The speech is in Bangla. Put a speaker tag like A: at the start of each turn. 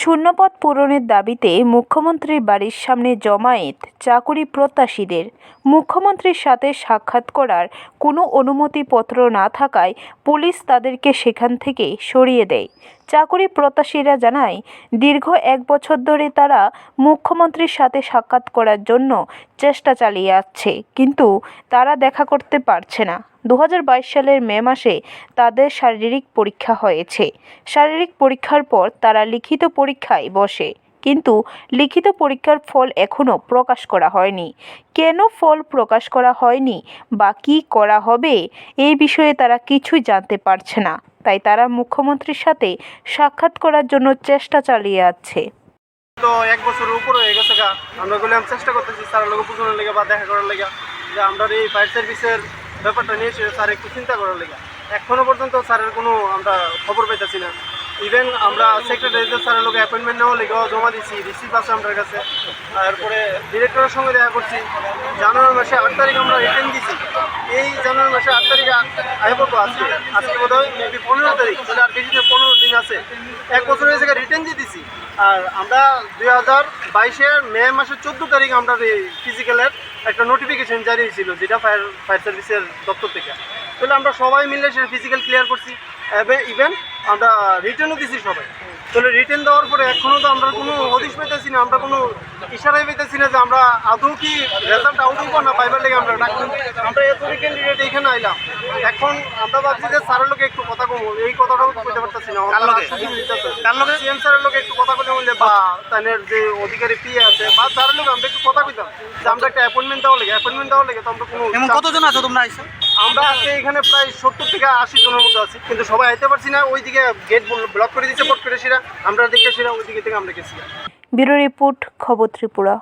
A: শূন্যপদ পূরণের দাবিতে মুখ্যমন্ত্রীর বাড়ির সামনে জমায়েত চাকুরি প্রত্যাশীদের। মুখ্যমন্ত্রীর সাথে সাক্ষাৎ করার কোনো অনুমতিপত্র না থাকায় পুলিশ তাদেরকে সেখান থেকে সরিয়ে দেয়। চাকুরি প্রত্যাশীরা জানায়, দীর্ঘ এক বছর ধরে তারা মুখ্যমন্ত্রীর সাথে সাক্ষাৎ করার জন্য চেষ্টা চালিয়ে আসছে, কিন্তু তারা দেখা করতে পারছে না। দু হাজার বাইশ সালের মে মাসে তাদের শারীরিক পরীক্ষা হয়েছে। শারীরিক পরীক্ষার পর তারা লিখিত পরীক্ষায় বসে। কিন্তু লিখিত পরীক্ষার ফল এখনও প্রকাশ করা হয়নি। কেন ফল প্রকাশ করা হয়নি বা কী করা হবে এই বিষয়ে তারা কিছুই জানতে পারছে না। তাই তারা মুখ্যমন্ত্রীর সাথে সাক্ষাৎ করার জন্য চেষ্টা চালিয়ে যাচ্ছে।
B: তো এক বছরের উপরে হয়ে গেছে গা। আমরা বললাম, চেষ্টা করতেছি স্যারের লোক বুঝানোর লেগে বা দেখা করার লেগে। যে আমরা এই ফায়ার সার্ভিসের ব্যাপারটা নিয়ে স্যার একটু চিন্তা করার লেগে। এখনও পর্যন্ত স্যারের কোনো আমরা খবর পেতেছি না। ইভেন আমরা সেক্রেটারিদের স্যারের লোক অ্যাপয়েন্টমেন্ট নেওয়া লেগেও জমা দিচ্ছি রিসিভ আছে আমাদের কাছে। তারপরে ডিরেক্টরের সঙ্গে দেখা করছি। জানুয়ারি মাসে আট তারিখ আমরা রিটার্ন দিছি এই জানুয়ারি মাসে আট তারিখে আইব তো আজকে আজকে বোধ হয় মেবি পনেরো তারিখ, তাহলে আর বেশি পনেরো দিন আছে। এক বছর হয়েছে রিটার্ন দিয়ে দিছি আর আমরা দুই হাজার বাইশের মে মাসের চোদ্দ তারিখ আমরা ফিজিক্যালের একটা নোটিফিকেশন জারি হয়েছিল, যেটা ফায়ার ফায়ার সার্ভিসের দপ্তর থেকে। তাহলে আমরা সবাই মিলে সেটা ফিজিক্যাল ক্লিয়ার করছি। ইভেন আমরা রিটার্নও দিছি সবাই। তাহলে রিটার্ন দেওয়ার পরে এখনও তো আমরা কোনো হদিশ পেতেছি না আমরা কোনো ইশারাই পেতেছি না যে আমরা আদৌ কি রেজাল্ট আউট হইব না পাইবার লেগে আমরা ডাকলাম আমরা এতটি ক্যান্ডিডেট এখানে আইলাম। এখন আমরা ভাবছি যে স্যারের লোকে একটু কথা কমো এই কথাটাও কইতে পারতেছি না? সিএম স্যারের লোকে একটু কথা বলে বললে বা তাদের যে অধিকারী পিএ আছে বা স্যারের লোক আমরা একটু কথা কইতাম। যে আমরা একটা অ্যাপয়েন্টমেন্ট দেওয়া লেগে অ্যাপয়েন্টমেন্ট দেওয়া লেগে তো আমরা কোনো
C: কতজন আছো তোমরা আইসো
B: আমরা আজকে এখানে প্রায় সত্তর থেকে আশি জনের মতো আছি, কিন্তু সবাই আইতে পারছি না। ওইদিকে গেট ব্লক করে দিচ্ছে পট করে সেরা আমরা দেখে সেরা ওইদিকে থেকে আমরা গেছি
A: ব্যুরো রিপোর্ট, খবর ত্রিপুরা।